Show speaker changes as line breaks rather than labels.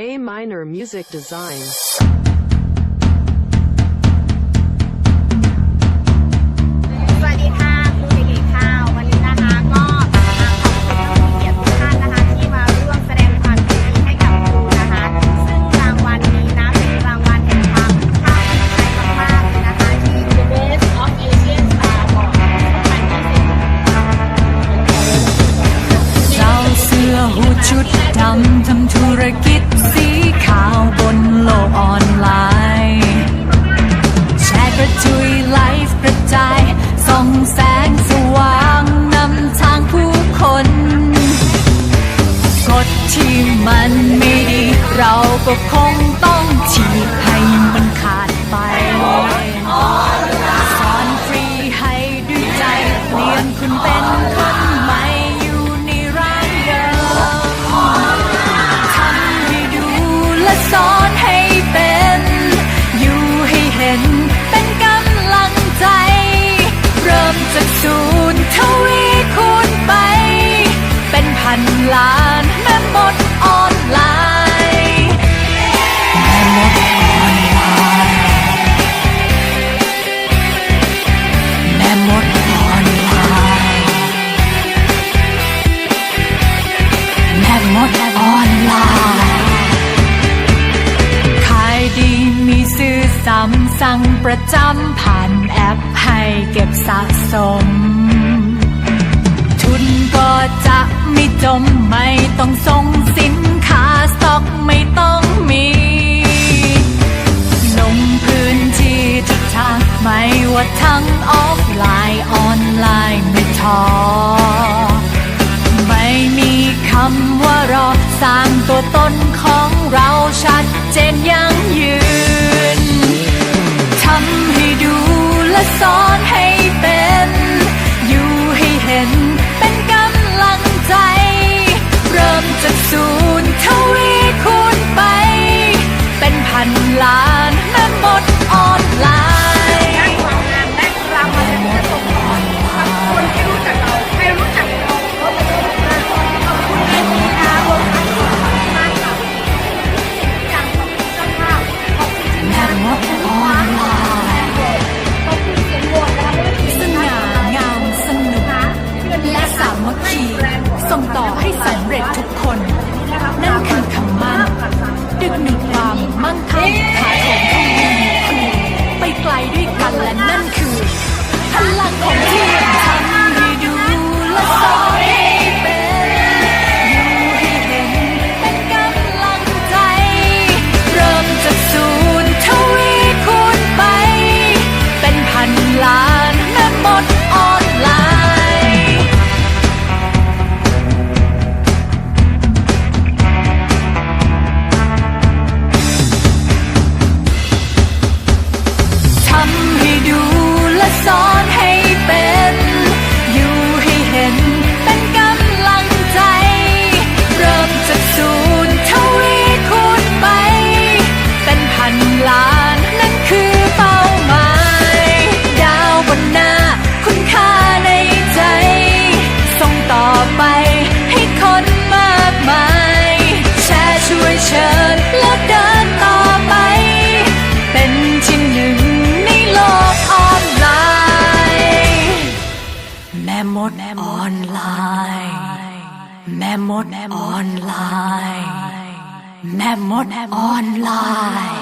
A minor music design.
ดำ
ทำธุรกิจสีขาวบนโลกออนไลน์ แชร์กระจุยไลฟ์กระจายส่องแสงสว่างนำทางผู้คนกดที่มันไม่ดี เราก็คงต้อง สั่งประจำผ่านแอปให้เก็บสะสม ทุนก็จะไม่จมไม่ต้องส่งสินค้าสต็อกไม่ต้องมีลงพื้นที่ทุกทางไม่ว่าทั้งออฟไลน์ออนไลน์ไม่ท้อ สำเร็จทุ
กคน นั่นคื
อคำมั่น ดึกหนึ่งความมั่งคั่งขาโถมทองมีคุณไปไกล แม่มดออนไลน์ แม่มดออนไลน์ แม่มดออนไลน์